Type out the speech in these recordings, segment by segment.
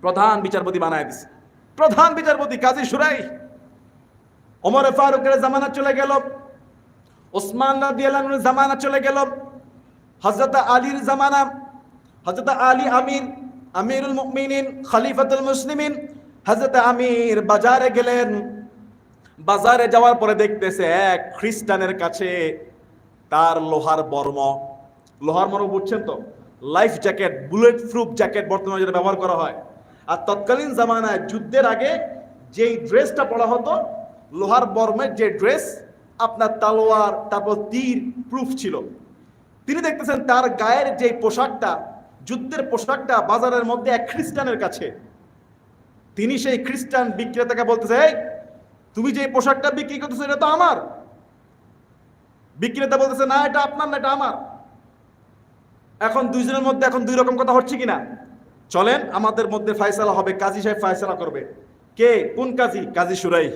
প্রধান বিচারপতি বানায় দিছে। প্রধান বিচারপতি কাজী সুরাই। ওমর ফারুকের জামানা চলে গেল। ওসমান রাদিয়াল্লাহুর জামানা চলে গেল। হযরত আলীর জামানা। হযরত আলী আমির, আমিরুল মুমিনিন, খলিফাতুল মুসলিমিন। হযরত আমির বাজারে গেলেন। বাজারে যাওয়ার পরে দেখতেছে এক খ্রিস্টানের কাছে তার লোহার বর্ম। লোহার মর্ম বুঝছেন তো? Life jacket, bullet proof jacket বর্তমানে যেটা ব্যবহার করা হয়। আর তৎকালীন জামানায় যুদ্ধের আগে যেই ড্রেসটা পরা হতো, লোহার বর্মের যে ড্রেস, আপনার তালোয়ার, তারপর তীর প্রুফ ছিল। তিনি দেখতেছেন তার গায়ের যে পোশাকটা, যুদ্ধের পোশাকটা বাজারের মধ্যে এক খ্রিস্টানের কাছে। তিনি সেই খ্রিস্টান বিক্রেতাকে বলতেছে তুমি যে পোশাকটা বিক্রি করতেছো, এটা তো আমার। বিক্রেতা বলতেছে, না, এটা আপনার না, এটা আমার। এখন দুইজনের মধ্যে এখন দুই রকম কথা হচ্ছে কিনা? চলেন, আমাদের মধ্যে ফায়সালা হবে, কাজী সাহেব ফায়সালা করবে। কে? কোন কাজী? কাজী সুরাই।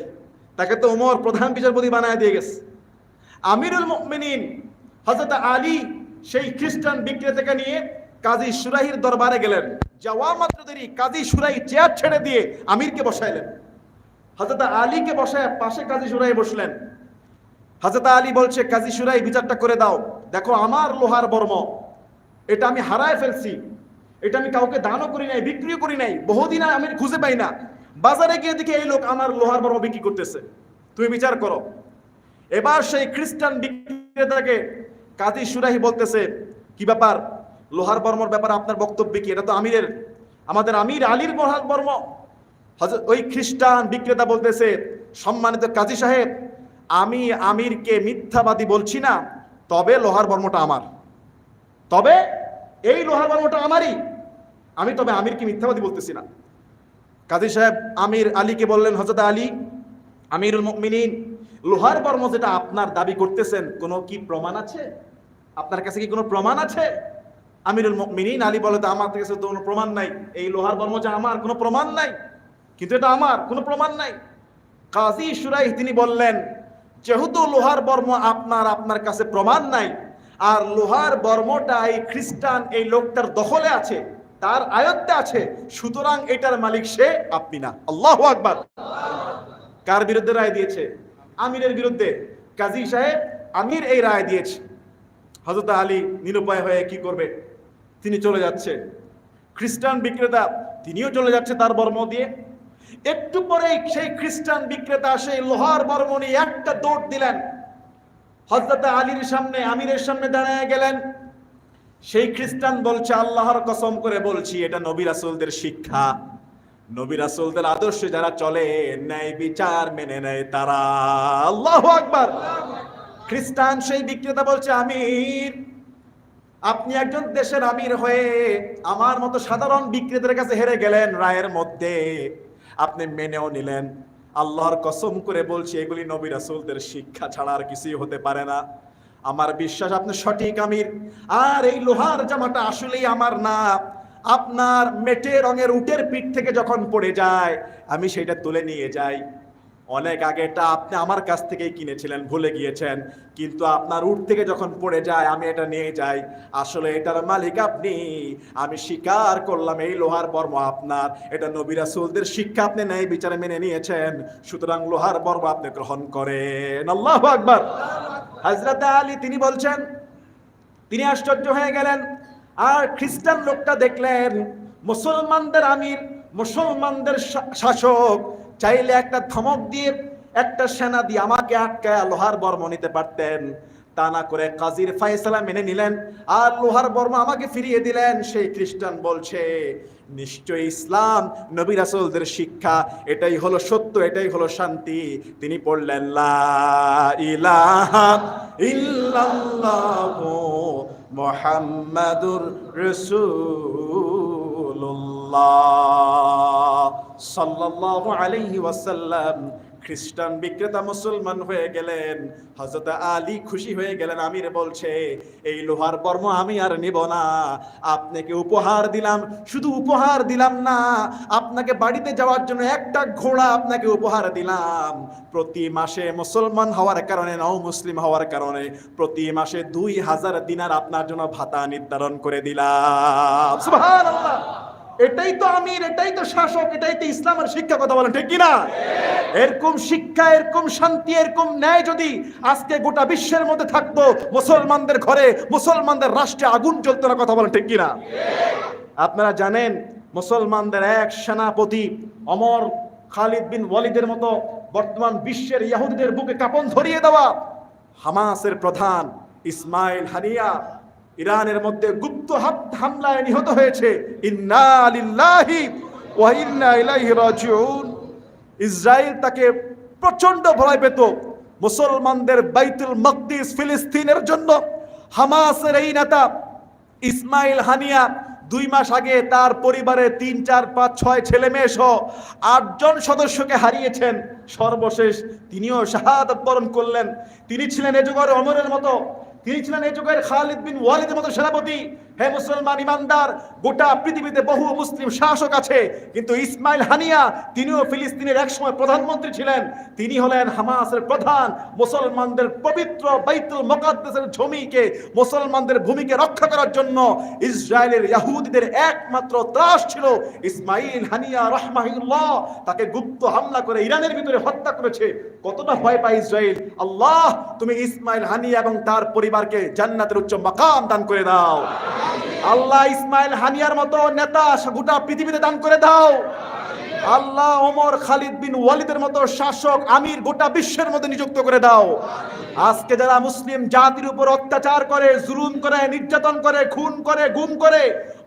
তাকে তো ওমর প্রধান বিচারপতি বানায় দিয়ে গেছে। আমিরুল মুমিনিন, হযরত আলী, সেই খ্রিস্টান বিক্রেতাকে নিয়ে কাজী সুরাইয়ের দরবারে গেলেন। যাওয়া মাত্র দেরি, কাজী সুরাই চেয়ার ছেড়ে দিয়ে আমিরকে বসাইলেন। হযরত আলীকে বসায় পাশে কাজী সুরাই বসলেন। হযরত আলী বলছে, কাজী সুরাই, বিচারটা করে দাও। দেখো, আমার লোহার বর্ম। এটা আমি হারায় ফেলছি। এটা আমি কাউকে দানও করি নাই, বিক্রিও করি নাই, বহুদিন আমি খুঁজে পাই না। বাজারে গিয়ে দেখি এই লোক আমার লোহার বর্ম বিক্রি করতেছে। তুমি বিচার করো। এবার সেই খ্রিস্টান বিক্রেতাকে কাজী সুরাহি বলতেছে, কি ব্যাপার? লোহার বর্মর ব্যাপারে আপনার বক্তব্য কি? এটা তো আমিরের। আমাদের আমির আলীর লোহার বর্ম। ওই খ্রিস্টান বিক্রেতা বলতেছে, সম্মানিত কাজী সাহেব, আমি আমিরকে মিথ্যাবাদী বলছি না, তবে লোহার বর্মটা আমার। তবে এই লোহার বর্মটা আমারই। আমি তবে আমিরকে মিথ্যাবাদী বলতেছি না। কাজী সাহেব, আমির আলীকে বললেন হজরত আলী, আমিরুল মুমিনিন, লোহার বর্ম যেটা আপনার দাবি করতেছেন, কোনো কি প্রমাণ আছে? আপনার কাছে কি কোনো প্রমাণ আছে? আমিরুল মুমিনিন, আলী বলে, তো আমার কাছে তো কোনো প্রমাণ নাই। এই লোহার বর্ম যে আমার, কোনো প্রমাণ নাই। কিন্তু এটা আমার, কোনো প্রমাণ নাই। কাজী সুরাই তিনি বললেন, যেহেতু লোহার বর্ম আপনার আপনার কাছে প্রমাণ নাই আর লোহার বর্মটা এই খ্রিস্টান, এই লোকটার দখলে আছে, তার আয়ত্তে আছে, সুতরাং এটার মালিক সে, আপনি না। আল্লাহ আকবার। কার বিরুদ্ধে রায় দিয়েছে? আমিরের বিরুদ্ধে। কাজী সাহেব, আমির এই রায় দিয়েছে। হজরত আলী নিরুপায় হয়ে কি করবে? তিনি চলে যাচ্ছে। খ্রিস্টান বিক্রেতা, তিনিও চলে যাচ্ছে তার বর্ম দিয়ে। একটু পরেই সেই খ্রিস্টান বিক্রেতা, সেই লোহার বর্ম নিয়ে একটা দৌড় দিলেন। হজরত আলীর সামনে, আমিরের সামনে দাঁড়ায় গেলেন। সেই খ্রিস্টান বলছে, আল্লাহর কসম করে বলছি, এটা নবী রাসূলদের শিক্ষা। নবী রাসূলদের আদর্শে যারা চলে, ন্যায় বিচার মেনে নেয় তারা। আল্লাহ আকবার! খ্রিস্টান সেই বিক্রেতা বলছে, আমির, আপনি একজন দেশের আমির হয়ে আমার মতো সাধারণ বিক্রেতার কাছে হেরে গেলেন রায়ের মধ্যে। আপনি মেনেও নিলেন। আল্লাহর কসম করে বলছি, এগুলি নবী রাসুলদের শিক্ষা ছাড়া আর কিছুই হতে পারে না। আমার বিশ্বাস আপনি সঠিক, আমির। আর এই লোহার জামাটা আসলেই আমার না। আপনার মেটে রঙের উটের পিঠ থেকে যখন পড়ে যায়, আমি সেটা তুলে নিয়ে যাই। অনেক আগে এটা আপনি আমার কাছ থেকেই কিনেছিলেন, ভুলে গিয়েছেন। কিন্তু আপনার উঠ থেকে যখন পড়ে যায়, আমি এটা নিয়ে যাই। আসলে এটার মালিক আপনি। আমি স্বীকার করলাম, এই লোহার বর্ম আপনার। এটা নবী রাসূলদের শিক্ষা আপনি ন্যায় বিচারে মেনে নিয়েছেন। সুতরাং লোহার বর্ম আপনি গ্রহণ করেন। আল্লাহু আকবার। হযরত আলী, তিনি বলছেন, তিনি আশ্চর্য হয়ে গেলেন। আর খ্রিস্টান লোকটা দেখলেন, মুসলমানদের আমির মুসলমানদের শাসক চাইলে একটা ধমক দিয়ে একটা সেনা দিয়ে আমাকে আটকায় লোহার বর্ম নিতে পারতেন। তা না করে কাজীর ফায়সালা মেনে নিলেন আর লোহার বর্ম আমাকে ফিরিয়ে দিলেন। সেই খ্রিস্টান বলছে নিশ্চয় ইসলাম, নবী রাসূলদের শিক্ষা, এটাই হলো সত্য, এটাই হলো শান্তি। তিনি পড়লেন ইল্লাল্লাহু মুহাম্মাদুর খ্রিস্টান বিক্রেতা মুসলমান হয়ে গেলেন। হযরত আলী খুশি হয়ে গেলেন, আমির বলছে, এই লোহার বর্ম আমি আর নিব না। আপনাকে উপহার দিলাম, শুধু উপহার দিলাম না, আপনাকে বাড়িতে যাওয়ার জন্য একটা ঘোড়া আপনাকে উপহার দিলাম। প্রতি মাসে মুসলমান হওয়ার কারণে নও মুসলিম হওয়ার কারণে প্রতি মাসে দুই হাজার দিনার আপনার জন্য ভাতা নির্ধারণ করে দিলাম। সুবহানাল্লাহ। এটাই তো আমির, এটাই তো শাসক, এটাই তো ইসলামের শিক্ষা কথা বলেন, ঠিক কিনা? এরকম শিক্ষা, এরকম শান্তি, এরকম ন্যায় যদি আজকে গোটা বিশ্বের মধ্যে থাকতো, মুসলমানদের ঘরে, মুসলমানদের রাষ্ট্রে আগুন জ্বলতো না কথা বলেন, ঠিক কিনা? আপনারা জানেন, মুসলমানদের এক সেনাপতি, অমর খালিদ বিন ওয়ালিদের মতো বর্তমান বিশ্বের ইহুদিদের বুকে কাপন ধরিয়ে দেওয়া হামাসের প্রধান ইসমাইল হানিয়া ইরানের মধ্যে গুপ্ত হামলায় নিহত হয়েছে। ইসরায়েল তাকে প্রচণ্ড ভয় পেত। মুসলমানদের বাইতুল মকদিস ফিলিস্তিনের জন্য হামাসের এই নেতা ইসমাইল হানিয়া দুই মাস আগে তার পরিবারে তিন, চার, পাঁচ, ছয় ছেলে মেয়ে সহ আটজন সদস্যকে হারিয়েছেন। সর্বশেষ তিনিও শাহাদত বরণ করলেন। তিনি ছিলেন এ যুগের অমরের মতো তিনি ছিলেন এই যুগের খালিদ বিন ওয়ালিদের মতো সেনাপতি। হে মুসলমান ইমানদার, গোটা পৃথিবীতে বহু মুসলিম শাসক আছে, কিন্তু ইসমাইল হানিয়া, তিনিও ফিলিস্তিনের একসময় প্রধানমন্ত্রী ছিলেন। তিনি হলেন হামাসের প্রধান, মুসলমানদের পবিত্র বাইতুল মুকাদ্দাসের জমিকে মুসলমানদের ভূমিকে রক্ষা করার জন্য ইসরায়েলের ইয়াহুদিদের একমাত্র ত্রাস ছিল ইসমাইল হানিয়া রহমাহিল্লাহ। তাকে গুপ্ত হামলা করে ইরানের ভিতরে হত্যা করেছে। কতটা ভয় পায় ইসরায়েল আল্লাহ, তুমি ইসমাইল হানিয়া এবং তার পরিবারকে জান্নাতের উচ্চ মাকাম দান করে দাও। আল্লাহ, ইসমাইল হানিয়ার মতো নেতা গোটা পৃথিবীতে দান করে দাও। আল্লাহ, ওমর, খালিদ বিন ওয়ালিদের মতো শাসক আমির গোটা বিশ্বের মধ্যে নিযুক্ত করে দাও। আজকে যারা মুসলিম জাতির উপর অত্যাচার করে, জুলুম করে, নির্যাতন করে, খুন করে, গুম করে,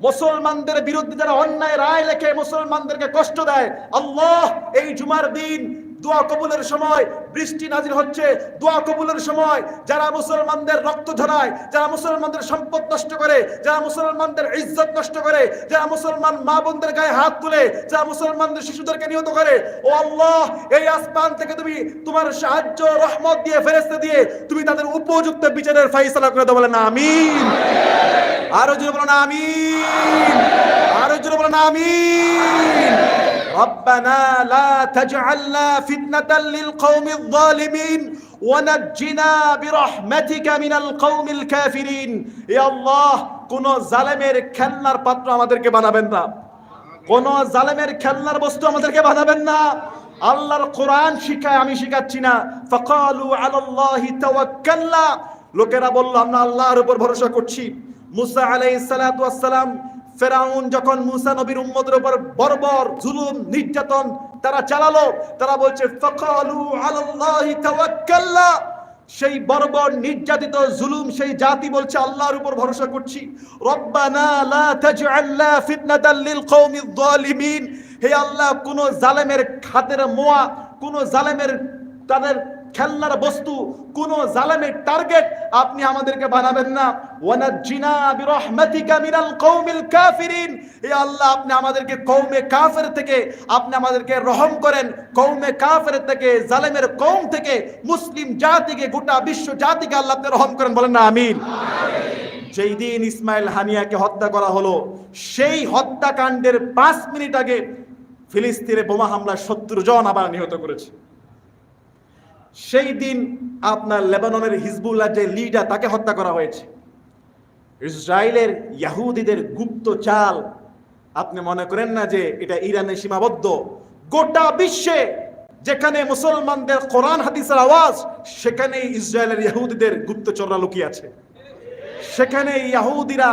মুসলমানদের বিরুদ্ধে যারা অন্যায় রায় লেখে, মুসলমানদেরকে কষ্ট দেয়, আল্লাহ, এই জুমার দিন দোয়া কবুলের সময় বৃষ্টি নাজির হচ্ছে। দোয়া কবুলের সময় যারা মুসলমানদের রক্ত ঝরায়, যারা মুসলমানদের সম্পদ নষ্ট করে, যারা মুসলমানদের ইজ্জত নষ্ট করে, যারা মুসলমান মা বোনদের গায়ে হাত তুলে, যারা মুসলমানদের শিশুদেরকে নিহত করে, ও আল্লাহ, এই আসমান থেকে তুমি তোমার সাহায্য, রহমত দিয়ে ফেরেস্তে দিয়ে তুমি তাদের উপযুক্ত বিচারের ফাইসলা করে দাও। বলেন আমিন। আরও জোরে বলেন আমিন। আরও জোরে বলেন আমিন। ربنا لا تجعلنا فتنة للقوم الظالمين ونجنا برحمتك من القوم الكافرين يا الله কোন জালেমের খেলনার পাত্র আমাদেরকে বানাবেন না কোন জালেমের খেলনার বস্তু আমাদেরকে বানাবেন না আল্লাহর কোরআন শিখায় আমি শিখাচ্ছি না ফাকালু আলাল্লাহি তাওয়াক্কালনা লোকেরা বলল আমরা আল্লাহর উপর ভরসা করছি মুসা আলাইহিস সালাতু ওয়াস সালাম ফেরাউন যখন মুসা নবীর উম্মতের উপর বর্বর জুলুম, নির্যাতন তারা চালালো, তারা বলছে, ফাকালু আলাল্লাহি তাওয়াক্কালনা সেই বর্বর নির্যাতিত জুলুম সেই জাতি বলছে, আল্লাহর উপর ভরসা করছি। রব্বানা লা তাজআলনা ফিতনাতাল লিল কওমিজ জালিমিন হে আল্লাহ, কোন জালেমের খাতের মোয়া, কোন জালেমের তাদের খেলনার বস্তু, কোন জালেমের টার্গেট আপনি আমাদেরকে বানাবেন না। ওয়ানাজ্জিনা বিরহমাতিকা মিনাল কওমিল কাফিরিন। হে আল্লাহ, আপনি আমাদেরকে কওমে কাফের থেকে, আপনি আমাদেরকে রহম করেন। কওমে কাফের থেকে, জালেমের কওম থেকে, মুসলিম জাতিকে, গোটা বিশ্ব জাতিকে আল্লাহ আপনি রহম করেন। বলেন না, আমিন। যেই দিন ইসমাইল হানিয়াকে হত্যা করা হলো, সেই হত্যাকাণ্ডের পাঁচ মিনিট আগে ফিলিস্তিনে বোমা হামলা সত্তর জন আবার নিহত করেছে। সেই দিন আপনার লেবাননের হিজবুল্লাহ যে লিডার, তাকে হত্যা করা হয়েছে। ইসরায়েলের ইয়াহুদিদের গুপ্ত চাল, আপনি মনে করেন না যে এটা ইরানে সীমাবদ্ধ? গোটা বিশ্বে যেখানে মুসলমানদের কোরআন, হাদিসের আওয়াজ সেখানে ইসরায়েলের ইহুদিদের গুপ্তচররা লুকিয়ে আছে। সেখানে ইয়াহুদিরা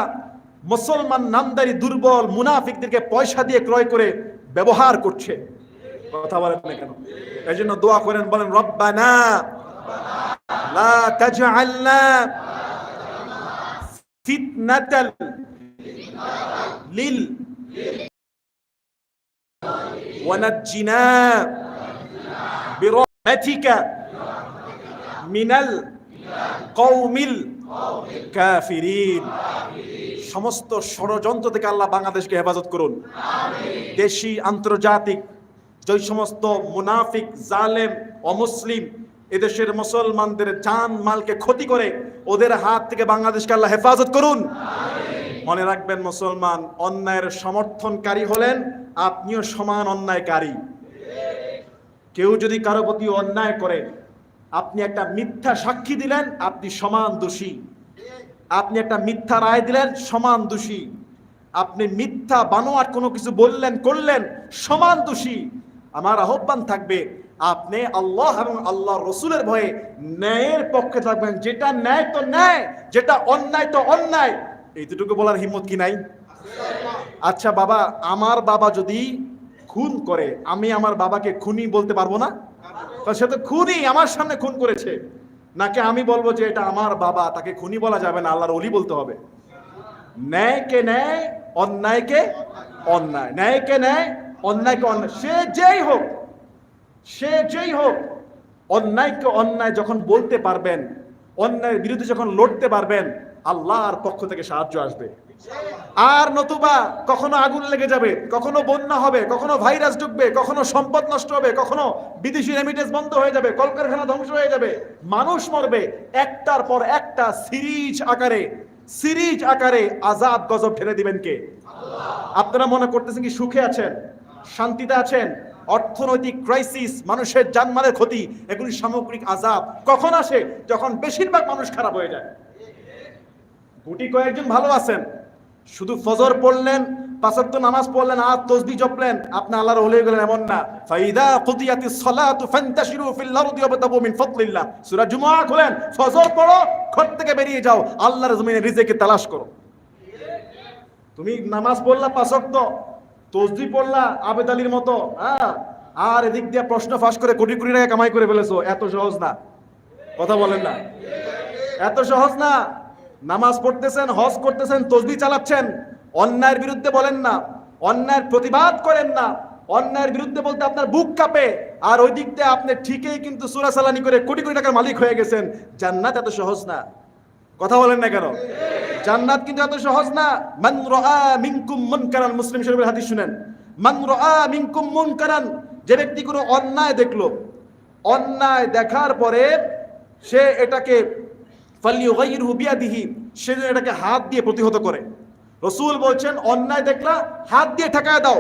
মুসলমান নামদারি দুর্বল মুনাফিকদেরকে পয়সা দিয়ে ক্রয় করে ব্যবহার করছে। কথা বলেন না কেন এই জন্য দোয়া করেন বলেন রব্বানা লা তাজআলনা ফিতনাতাল লিল ونجنا برحمتك من القوم الكافرين সমস্ত ষড়যন্ত্র থেকে আল্লাহ বাংলাদেশকে হেফাজত করুন দেশি আন্তর্জাতিক যে সমস্ত মুনাফিক জালেম অমুসলিম এদেশের মুসলমানদের জান মালকে ক্ষতি করে ওদের হাত থেকে বাংলাদেশকে আল্লাহ হেফাজত করুন। মনে রাখবেন মুসলমান অন্যায়ের সমর্থনকারী হলেন আপনিও সমান অন্যায়কারী। কেউ যদি কারও প্রতি অন্যায় করে আপনি একটা মিথ্যা সাক্ষী দিলেন আপনি সমান দোষী। আপনি একটা মিথ্যা রায় দিলেন সমান দোষী। আপনি মিথ্যা বানোয়াট কোনো কিছু বললেন করলেন সমান দোষী। আমার আহ্বান থাকবে, আপনি আল্লাহ এবং আল্লাহ রসুলের ভয়ে ন্যায়ের পক্ষে থাকবেন। যেটা ন্যায় তো ন্যায়, যেটা অন্যায় তো অন্যায়। এইটুকু বলার হিম্মত কি নাই? আচ্ছা বাবা, আমার বাবা যদি খুন করে, আমি আমার বাবাকে খুনি বলতে পারব না? সে তো খুনি, আমার সামনে খুন করেছে। নাকি আমি বলব যে এটা আমার বাবা, তাকে খুনি বলা যাবে না, আল্লাহর অলি বলতে হবে? ন্যায়কে ন্যায়, অন্যায়কে অন্যায়। ন্যায়কে ন্যায় অন্যায়কে অন্যায়, সে যেই হোক, সে যেই হোক অন্যায়কে অন্যায় যখন বলতে পারবেন, অন্যায়ের বিরুদ্ধে যখন লড়তে পারবেন, আল্লাহর পক্ষ থেকে সাহায্য আসবে। আর নতুবা কখনো আগুন লেগে যাবে, কখনো বন্যা হবে, কখনো ভাইরাস ঢুকবে, কখনো সম্পদ নষ্ট হবে, কখনো বিদেশি রেমিটেন্স বন্ধ হয়ে যাবে, কলকারখানা ধ্বংস হয়ে যাবে, মানুষ মরবে, একটার পর একটা সিরিজ আকারে সিরিজ আকারে আজাব গজব ঠেলে দিবেন কে? আপনারা মনে করতেছেন কি সুখে আছেন? শান্তিতে আছেন, অর্থনৈতিক ক্রাইসিস মানুষের জানমালের ক্ষতি, এগুলি সামগ্রিক আজাব কখন আসে? যখন বেশিরভাগ মানুষ খারাপ হয়ে যায়। গুটি কয়েকজন ভালো আছেন, শুধু ফজর পড়লেন পাঁচাত্ত নামাজ পড়লেন, আর তসবি জপলেন, আপনি আল্লাহর হলে গেলেন এমন না। ফাইদা কুদিয়াতিস সালাতু ফান্তাশিরু ফিল আরদি ওয়াবতাগু মিন ফাদলিল্লাহ। সূরা জুমআ খুলেন, ফজর পড়ো, ঘর থেকে বেরিয়ে যাও, আল্লাহর জমিনে রিজিকে তালাশ করো। তুমি নামাজ পড়লা পাঁচক্ত তসবি পড়লা আবেদ আলীর মতো হ্যাঁ? আর এদিক দিয়ে প্রশ্ন ফাঁস করে কোটি কোটি টাকা কামাই করে ফেলেছো, এত সহজ না। কথা বলেন না। এত সহজ না। নামাজ পড়তেছেন, হজ করতেছেন, তসবি চালাচ্ছেন, অন্যায়ের বিরুদ্ধে বলেন না, অন্যায়ের প্রতিবাদ করেন না, অন্যায়ের বিরুদ্ধে বলতে আপনার বুক কাঁপে, আর ওই দিক দিয়ে আপনি ঠিকই কিন্তু সুরা সালানি করে কোটি কোটি টাকার মালিক হয়ে গেছেন। জান্নাত এত সহজ না। কথা বলেন না কেন? জান্নাত কিন্তু এত সহজ না। মান রাআ মিনকুম মুনকারান, মুসলিম শরীফের হাদিস শুনেন। মান রাআ মিনকুম মুনকারান, যে ব্যক্তি কোনো অন্যায় দেখল, অন্যায় দেখার পরে সে এটাকে ফালিয়ুগাইরহু বিয়াদিহি, সে এটাকে হাত দিয়ে প্রতিহত করে। রসুল বলছেন, অন্যায় দেখলা, হাত দিয়ে ঠেকায় দাও।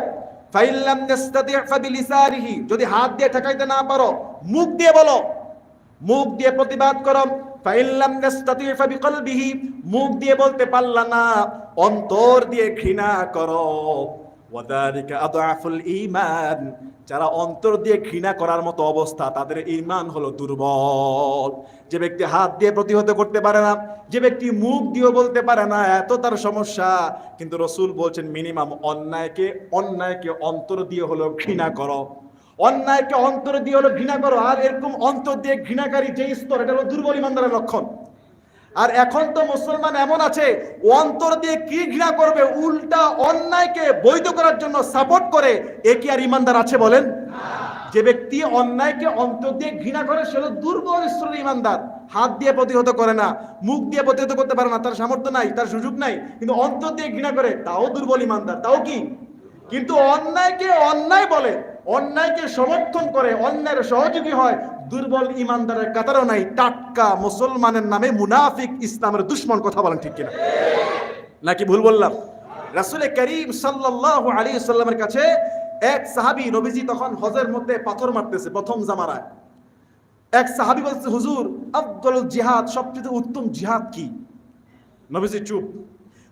ফাইল্লাম নাস্তাতি' ফাবিলিসানিহি, যদি হাত দিয়ে ঠেকাইতে না পারো, মুখ দিয়ে বলো। মুখ দিয়ে প্রতিবাদ করো। ফাইল্লাম নাস্তাতি' ফাবিকলবিহি, মুখ দিয়ে বলতে পারলা না, অন্তর দিয়ে ঘৃণা করো। ওয়াদালিকা আদআফুল ঈমান, যারা অন্তর দিয়ে ঘৃণা করার মতো অবস্থা, তাদের ঈমান হলো দুর্বল। যে ব্যক্তি হাত দিয়ে প্রতিহত করতে পারে না, যে ব্যক্তি মুখ দিয়েও বলতে পারে না, এত তার সমস্যা। কিন্তু রসুল বলছেন, মিনিমাম অন্যায়কে অন্যায়কে অন্তর দিয়ে হলো ঘৃণা করো। অন্যায়কে অন্তর দিয়ে হলো ঘৃণা করো, আর এরকম অন্তর দিয়ে ঘৃণাকারী যে স্তর, এটা হলো দুর্বল ইমানদারের লক্ষণ। আর এখন তো মুসলমান এমন আছে অন্তর দিয়ে কি ঘৃণা করবে, উল্টা অন্যায়কে বৈধ করার জন্য সাপোর্ট করে, এ কি আর ইমানদার আছে বলেন? যে ব্যক্তি অন্যায়কে অন্তর দিয়ে ঘৃণা করে, সে হলো দুর্বল স্তরের ইমানদার। হাত দিয়ে প্রতিহত করে না, মুখ দিয়ে প্রতিহত করতে পারে না, তার সামর্থ্য নাই, তার সুযোগ নাই, কিন্তু অন্তর দিয়ে ঘৃণা করে, তাও দুর্বল ইমানদার, তাও কি? কিন্তু অন্যায়কে অন্যায় বলে। অন্যায়কে সমর্থন করে, অন্যায়ের সহযোগী হয়, দুর্বল ইমানদারের কাতারও নাই। টাটকা মুসলমানের নামে মুনাফিক ইসলামের দুশ্মন কথা বলেন ঠিক কিনা? নাকি ভুল বললাম? রাসুল করিম সাল্লাল্লাহু আলাইহি সাল্লামের কাছে এক সাহাবী নবীজি তখন হজের মধ্যে পাথর মারতেছে প্রথম জামারায়। এক সাহাবী বলছে হুজুর আফদল জিহাদ, সবচেয়ে উত্তম জিহাদ কি? নবীজি চুপ।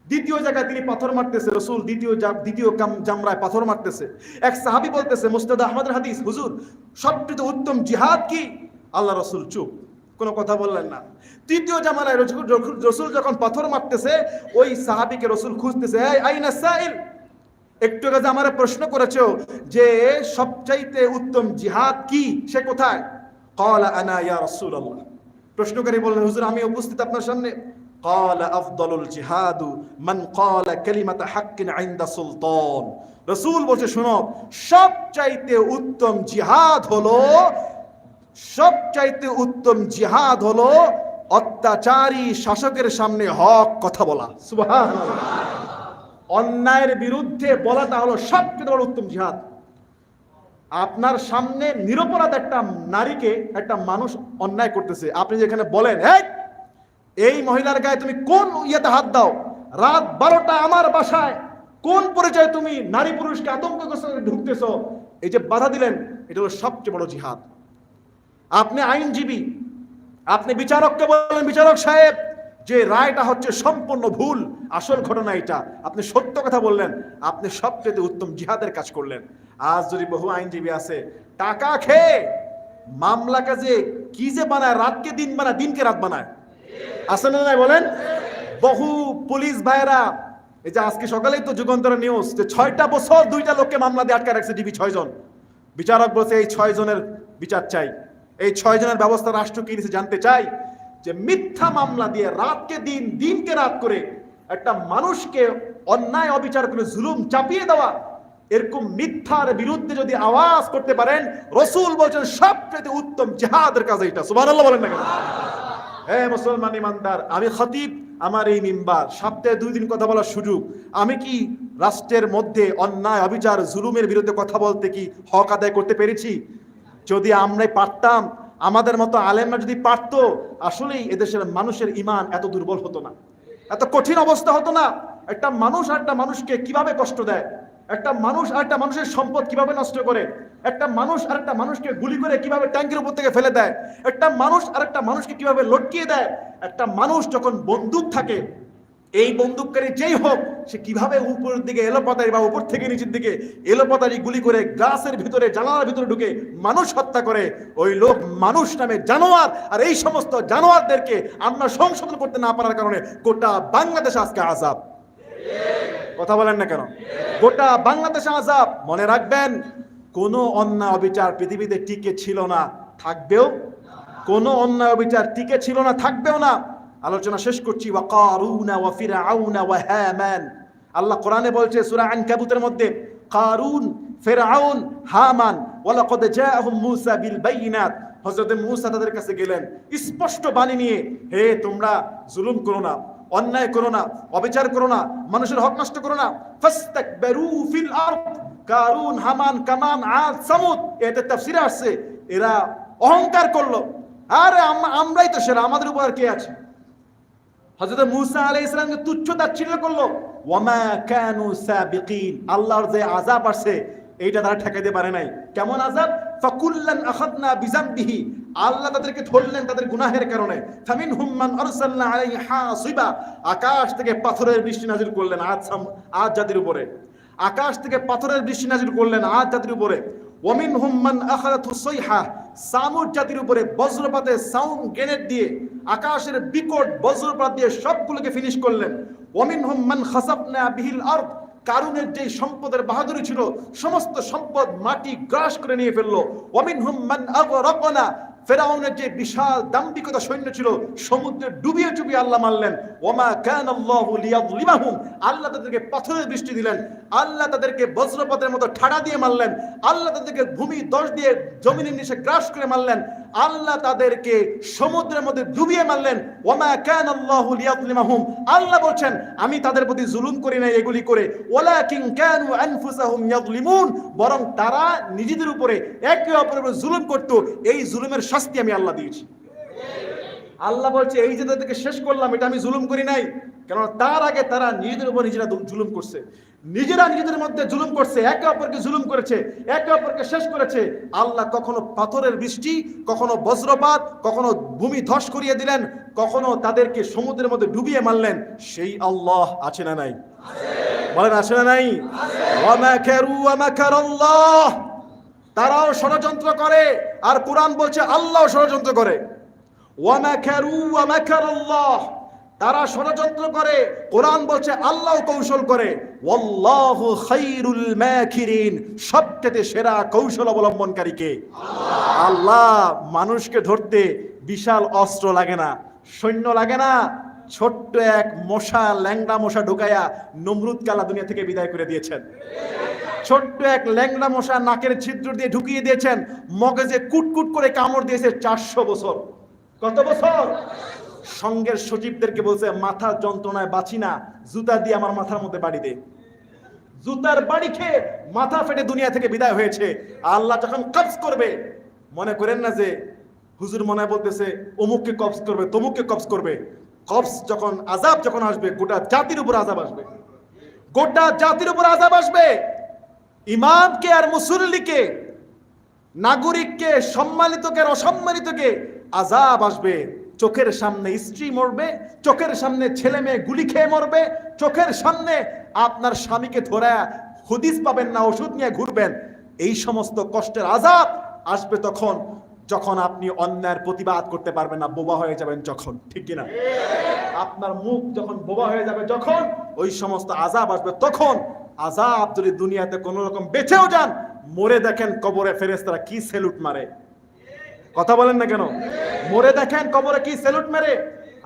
দ্বিতীয় জায়গায় তিনি পাথর মারতেছে, রসুল দ্বিতীয় দ্বিতীয় জামরায় পাথর মারতেছে। এক সাহাবি বলতেছে, মুস্তাদ আহমদের হাদিস, হুজুর, সবচেয়ে উত্তম জিহাদ কি? আল্লাহ রসুল চুপ, কোনো কথা বললেন না। তৃতীয় জামানায় রসুল- রসুল- রসুল যখন পাথর মারতেছে, ওই সাহাবীকে রসুল খুঁজতেছে আইনা সাইল? একটু আগে আমার প্রশ্ন করেছ যে, সবচাইতে উত্তম জিহাদ কি? সে কোথায়? কলা আনা ইয়া রাসূলুল্লাহ। প্রশ্নকারী বললেন, হুজুর, আমি উপস্থিত আপনার সামনে। قال أفضل الجهاد من قال كلمة حق عند سلطان রসুল বলছে শোনো সবচাইতে উত্তম জিহাদ হলো সবচাইতে উত্তম জিহাদ হলো অত্যাচারী শাসকের সামনে হক কথা বলা সুবহানাল্লাহ অন্যায়ের বিরুদ্ধে বলাটা হলো সবচেয়ে বড় উত্তম জিহাদ আপনার সামনে নিরপরাধ একটা নারীকে একটা মানুষ অন্যায় করতেছে আপনি যেখানে বলেন "এই, এই মহিলার গায়ে তুমি কোন ইয়েতে হাত দাও? রাত বারোটা আমার বাসায়। কোন পরিচয়ে তুমি নারী পুরুষকে আতঙ্কগ্রস্ত ঢুকতেছো? এই যে বাধা দিলেন, এটা হলো সবচেয়ে বড় জিহাদ। আপনি আইনজীবী, আপনি বিচারককে বলেন বিচারক সাহেব, যে রায়টা হচ্ছে সম্পূর্ণ ভুল, আসল ঘটনা এটা। আপনি সত্য কথা বললেন, আপনি সবচেয়ে উত্তম জিহাদের কাজ করলেন। আজ যদি বহু আইনজীবী আছে, টাকা খেয়ে মামলা কাজে কি যে বানায়, রাতকে দিন বানায়, দিনকে রাত বানায় আসেন না নাই বলেন? বহু পুলিশ ভাইরা এই যে আজকে সকালেই তো যুগান্তর নিউজ যে ছয়টা বছর দুইটা লোককে মামলা দিয়ে আটকে রাখছে ডিবি ছয় জন বিচারক বলছে, এই ছয় জনের বিচার চাই। এই ছয় জনের ব্যবস্থা রাষ্ট্র কি নিছে জানতে চাই? যে মিথ্যা মামলা দিয়ে রাতকে দিন, দিনকে রাত করে একটা মানুষকে অন্যায় অবিচার করে জুলুম চাপিয়ে দেওয়া, এরকম মিথ্যার বিরুদ্ধে যদি আওয়াজ করতে পারেন, রসুল বলছেন সবচেয়ে উত্তম জেহাদের কাজ এটা সুবহানাল্লাহ বলেন না কেন? হ্যাঁ মুসলমান ইমানদার, আমি খতিব, আমার এই মিম্বার। সপ্তাহে দুই দিন কথা বলার সুযোগ। আমি কি রাষ্ট্রের মধ্যে অন্যায়, অবিচার, জুলুমের বিরুদ্ধে কথা বলতে কি হক আদায় করতে পেরেছি? যদি আমরাই পারতাম, আমাদের মতো আলেমরা যদি পারতো, আসলেই এদেশের মানুষের ইমান এত দুর্বল হতো না। এত কঠিন অবস্থা হতো না। একটা মানুষ একটা মানুষকে কীভাবে কষ্ট দেয়? একটা মানুষ আর একটা মানুষের সম্পদ কীভাবে নষ্ট করে? একটা মানুষ আর একটা মানুষকে গুলি করে কীভাবে ট্যাঙ্কের উপর থেকে ফেলে দেয়? একটা মানুষ আর একটা মানুষকে কীভাবে লটকিয়ে দেয়? একটা মানুষ যখন বন্দুক থাকে, এই বন্দুককারী যেই হোক, সে কীভাবে উপরের দিকে এলোপাতারি বা উপর থেকে নিচের দিকে এলোপাতারি গুলি করে গ্লাসের ভিতরে, জানালার ভিতরে ঢুকে মানুষ হত্যা করে, ওই লোক মানুষ নামে জানোয়ার। আর এই সমস্ত জানোয়ারদেরকে আমরা সংশোধন করতে না পারার কারণে গোটা বাংলাদেশ আজকে আজাব। কথা বলেন না কেন? গোটা বাংলাদেশে আজাব, মনে রাখবেন, কোন অন্যায় অবিচার পৃথিবীতে টিকে ছিল না, থাকবেও, কোন অন্যায় অবিচার টিকে ছিল না, থাকবেও না। আলোচনা শেষ করছি, ওয়া ওয়া আল্লাহ কোরআনে বলছে, সূরা আনকাবুতের মধ্যে, কারুন, ফিরআউন, হামান, ওয়া লাকাদ জাআহুম মূসা বিল বাইনাত। হযরত মূসা তাদের কাছে গেলেন। স্পষ্ট বাণী নিয়ে, হে, তোমরা জুলুম করো না। অন্যায় করো না, অবিচার করো না, মানুষের হক নষ্ট করো না। কারুন, হামান, কামান, আদ, সামুদ, এতে তাফসিরে আসছে, এরা অহংকার করল। আরে আমরাই তো সেরা, আমাদের উপর কে আছে? হযরত মুসা আলাইহিস সালামকে তুচ্ছ তাচ্ছিল্য করল। ওয়ামা কানু সাবিকিন, আল্লাহর যে আযাব আসছে এইটা তারা ঠেকাইতে পারে নাই। কেমন আযাব? ফাকুল্লান আখাদনা বিজামবিহি আল্লাহ তাদেরকে ধরলেন তাদের গুনাহের কারণে। ফামিনহুম মান আরসালনা আলাইহি হাসিবা। আকাশ থেকে পাথরের বৃষ্টি নাজিল করলেন আজ আজ জাতির উপরে। আকাশ থেকে পাথরের বৃষ্টি নাজিল করলেন আজ জাতির উপরে। ওয়ামিন হুম্মান আখারাতু সাইহা সামুদ জাতির উপরে বজ্রপাতে সাউন্ড গ্রেনেড দিয়ে, আকাশের বিকট বজ্রপাত দিয়ে সবগুলোকে ফিনিশ করলেন। ওয়ামিন হুম্মান খাসাবনা বিহিল আরদ। কারুনের যে সম্পদের বাহাদুরি ছিল, সমস্ত সম্পদ মাটি গ্রাস করে নিয়ে ফেলল। হুম্মান আগরাকনা ফেরাউনের যে বিশাল দাম্ভিকতা সৈন্য ছিল, সমুদ্রে ডুবিয়ে চুবিয়ে আল্লাহ মারলেন। ওমা কান আল্লাহু লিয়াযলিমাহুম আল্লাহ তাদেরকে পাথরের বৃষ্টি দিলেন, আল্লাহ তাদেরকে বজ্রপাতের মতো ঠাড়া দিয়ে মারলেন, আল্লাহ তাদেরকে ভূমি দশ দিয়ে জমিনের নিচে গ্রাস করে মারলেন, আল্লাহ তাদেরকে সমুদ্রের মধ্যে ডুবিয়ে মারলেন, ওমা কান আল্লাহু লিয়াযলিমাহুম আল্লাহ বলছেন, আমি তাদের প্রতি জুলুম করি নাই এগুলি করে, ওয়ালাকিন কানু আনফুসাহুম ইয়াযলিমুন। বরং তারা নিজেদের উপরে একে অপরের জুলুম করত, এই জুলুমের শাস্তি আমি আল্লাহ দিয়েছি। আল্লাহ বলছে, এই যে তাদেরকে শেষ করলাম, এটা আমি জুলুম করি নাই। কারণ তার আগে তারা নিজেদের উপর নিজেরা জুলুম করছে। নিজেরা নিজেদের মধ্যে জুলুম করছে, একে অপরকে জুলুম করেছে, একে অপরকে শেষ করেছে। আল্লাহ কখনো পাথরের বৃষ্টি, কখনো বজ্রপাত, কখনো ভূমি ধস করিয়ে দিলেন, কখনো তাদেরকে সমুদ্রের মধ্যে ডুবিয়ে মারলেন। সেই আল্লাহ আছে না নাই? বলেন, আছে না নাই? তারাও ষড়যন্ত্র করে, আর কোরআন বলছে, আল্লাহ ষড়যন্ত্র করে। তারা ষড়যন্ত্র করে, কোরআন বলছে আল্লাহ কৌশল করে। সবচেয়ে সেরা কৌশল অবলম্বনকারী কে আল্লাহ মানুষকে ধরতে বিশাল অস্ত্র লাগে না, সৈন্য লাগে না, ছোট্ট এক মশা, ল্যাংড়া মশা ঢুকায়া নমরুদ কালা দুনিয়া থেকে বিদায় করে দিয়েছেন। ছোট্ট এক ল্যাংড়া মশা নাকের ছিদ্র দিয়ে ঢুকিয়ে দিয়েছেন, মগজে কুটকুট করে কামড় দিয়েছে চারশো বছর। কত বছর? সঙ্গের সচিবদেরকে বলছে মাথার যন্ত্রণায় বাঁচি না, জুতা দিয়ে আমার মাথার মধ্যে বাড়ি দে। জুতার বাড়ি খেয়ে মাথা ফেটে দুনিয়া থেকে বিদায় হয়েছে। আল্লাহ যখন কবজ করবে, মনে করেন না যে, হুজুর মনে বলতেছে, অমুককে কবজ করবে, তমুককে কবজ করবে। কবজ যখন আজাব যখন আসবে, গোটা জাতির উপর আজাব আসবে। গোটা জাতির উপর আজাব আসবে। ইমামকে আর মুসল্লিকে, নাগরিককে, সম্মানিতকে আর অসম্মানিতকে আজাব আসবে, চোখের সামনে স্ত্রী মরবে, চোখের সামনে ছেলে মেয়ে গুলি খেয়ে মরবে, চোখের সামনে আপনার স্বামীকে ধরে হুদিস পাবেন না, ওষুধ নিয়ে ঘুরবেন। এই সমস্ত কষ্টের আজাব আসবে তখন, যখন আপনি অন্যায়ের প্রতিবাদ করতে পারবেন না, বোবা হয়ে যাবেন যখন, ঠিক কিনা? আপনার মুখ যখন বোবা হয়ে যাবে যখন, ওই সমস্ত আজাব আসবে তখন আজাব যদি দুনিয়াতে কোনো রকম বেঁচেও যান, মরে দেখেন কবরে ফেরেস্তারা কি সেলুট মারে। কথা বলেন না কেন? মরে দেখেন কবরে কি সেলুট মেরে?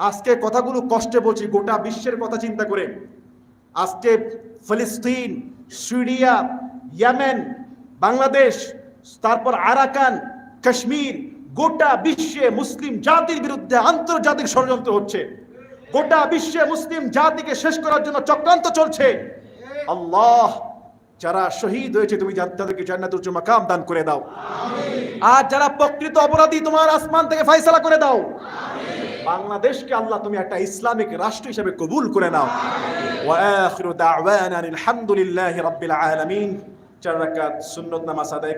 আজকে কথাগুলো কষ্টে বলছি, গোটা বিশ্বের কথা চিন্তা করে। আজকে ফিলিস্তিন, সিরিয়া, ইয়েমেন, বাংলাদেশ, তারপর আরাকান, কাশ্মীর, গোটা বিশ্বে মুসলিম জাতির বিরুদ্ধে আন্তর্জাতিক ষড়যন্ত্র হচ্ছে। গোটা বিশ্বে মুসলিম জাতিকে শেষ করার জন্য চক্রান্ত চলছে। আল্লাহ, যারা শহীদ হয়েছে, তুমি তাদেরকে জান্নাতুল মাকাম দান করে দাও। আর যারা প্রকৃত অপরাধী তোমার আসমান থেকে ফাইসলা করে দাও। বাংলাদেশকে আল্লাহ তুমি একটা ইসলামিক রাষ্ট্র হিসেবে কবুল করে নাও। আলহামদুলিল্লাহ রবিলাম আলামিন। চার রাকাত সুন্নত নামাজ আদায়